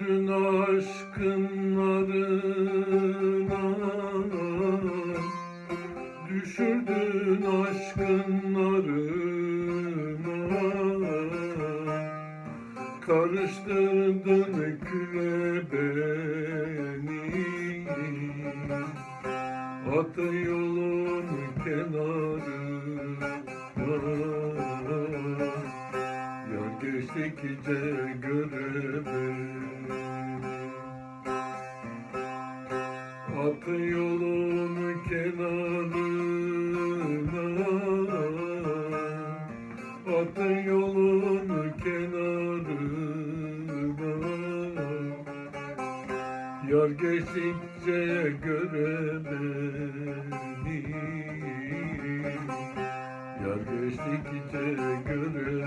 aşkınlarına Düşürdün aşkınlarına Karıştırdın küle beni. At yolun kenarına. Yar geçtikçe göre At yolun kenarına. At yolun kenarına. Yar geçtikçe göre beni Yar geçtikçe göre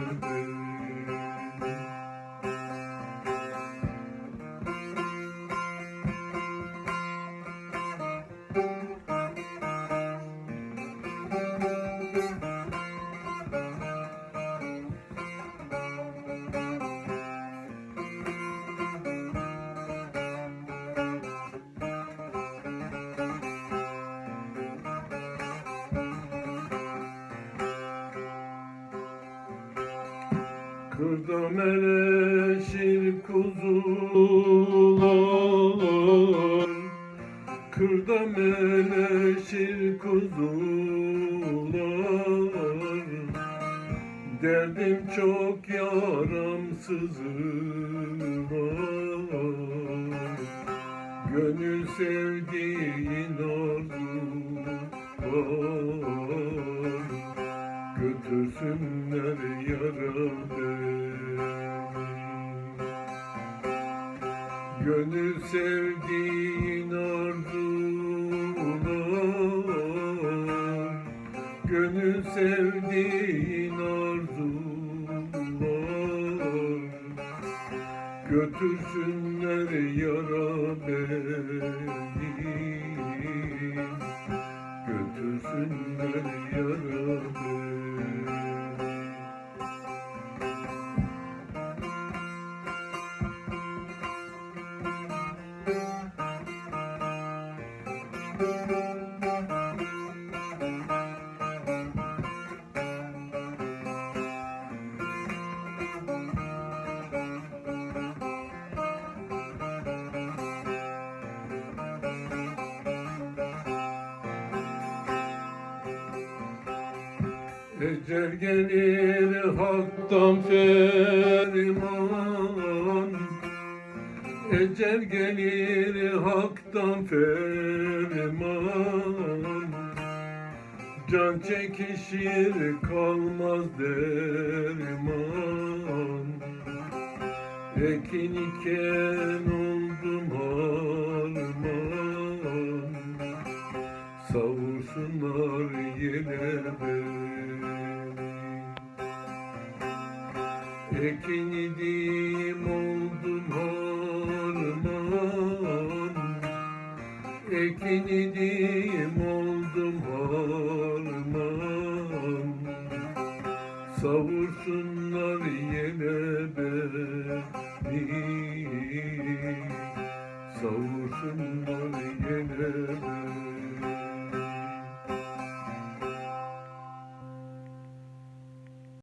beni Kırda meleşir kuzular. Kırda meleşir kuzular. Derdim çok yaramsızım Gönül sevdiğin arzu var Götürsünler yara Gönül sevdiğin arzular Gönül sevdiğin arzular Götürsünler yara beni Ecel gelir haktan ferman Ecel gelir haktan ferman. Can çekişir kalmaz derman. Ekin iken oldum harman. Savursunlar yine beni. Ekin idim oldum harman tekinidim oldum orman Savursunlar yine beni. Savursunlar yine beni.